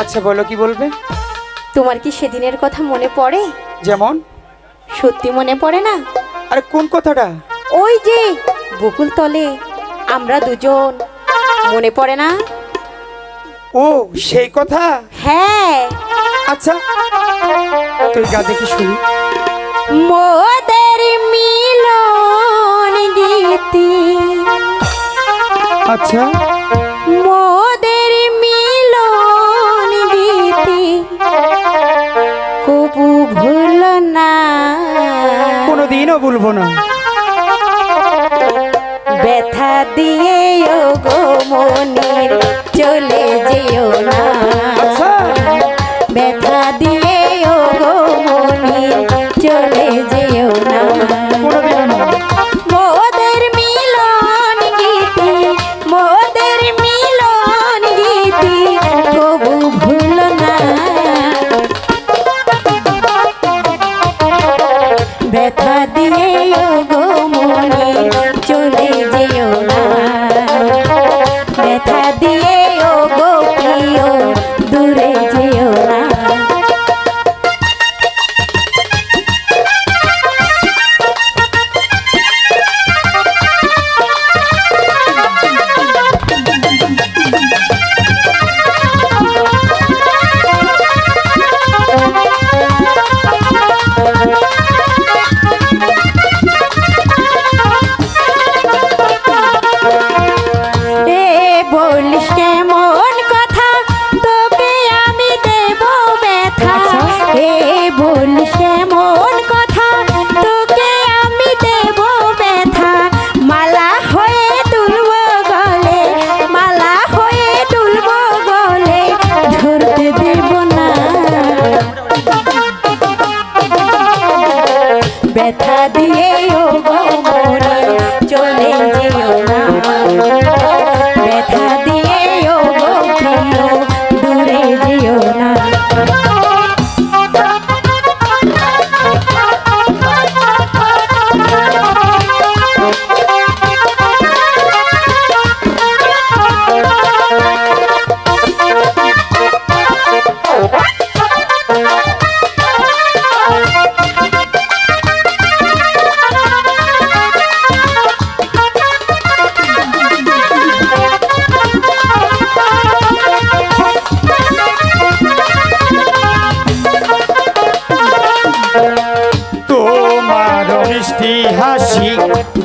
আচ্ছা বলো কি বলবে? তোমার কি সেদিনের কথা মনে পড়ে? যেমন? সত্যি মনে পড়ে না? আরে কোন কথাটা? ওই যে বকুল তলে আমরা দুজন। মনে পড়ে না? ও সেই কথা? হ্যাঁ। আচ্ছা তুই গা দেখি শুনি। মোদের মিলন গীতি। আচ্ছা। কোনোদিনও ভুলবো না। ব্যথা দিয়ে গো মনির চলে যেও না। দিয়ে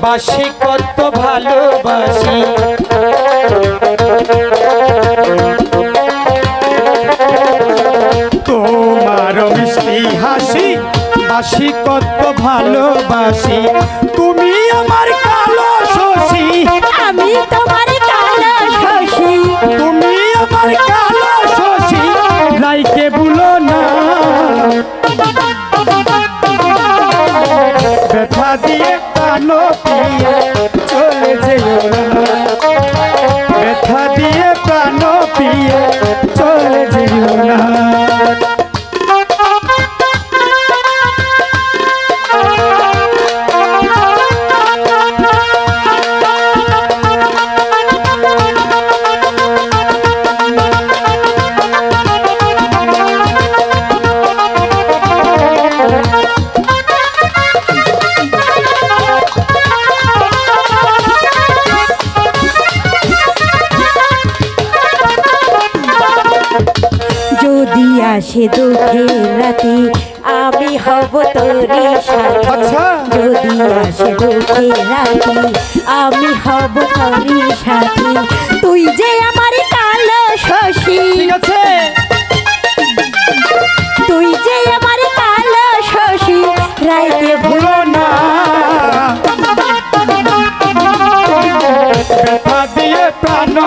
বাসি কত ভালোবাসি। তোমার মিষ্টি হাসি বাসি কত ভালোবাসি। তুমি আমার কালো শশী। আমি তোমার কালো শশী। তুমি আমার কালো কানো পিয়ে চলে যেও ব্যথা দিয়ে প্রাণ পিয়ে আসে দুঃখের রাতে আমি হব তোরে সাথী। আচ্ছা। যদি আসে দুঃখের রাতে আমি হব তোরে সাথী। তুই যে আমার কালো শশী। তুই যে আমার কালো শশী রাইতে ভুল ভুলো না প্রাণ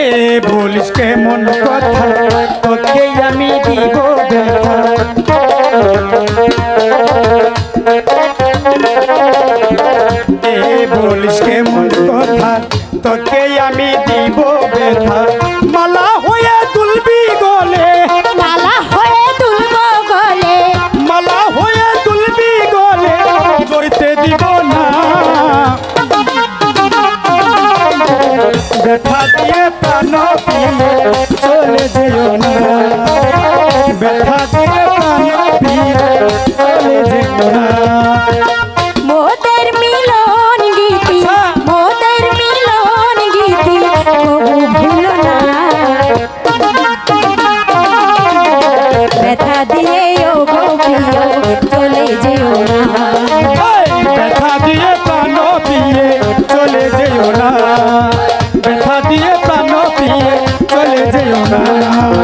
এ বলিস কেমন কথা? তোকে আমি দিব এ বলিস কেমন কথা? তোকে আমি দিব ব্যথা দিয়ে প্রাণ পিয়ে চলে যেও না। ব্যথা দিয়ে প্রাণ পিয়ে চলে যেও না। Bye.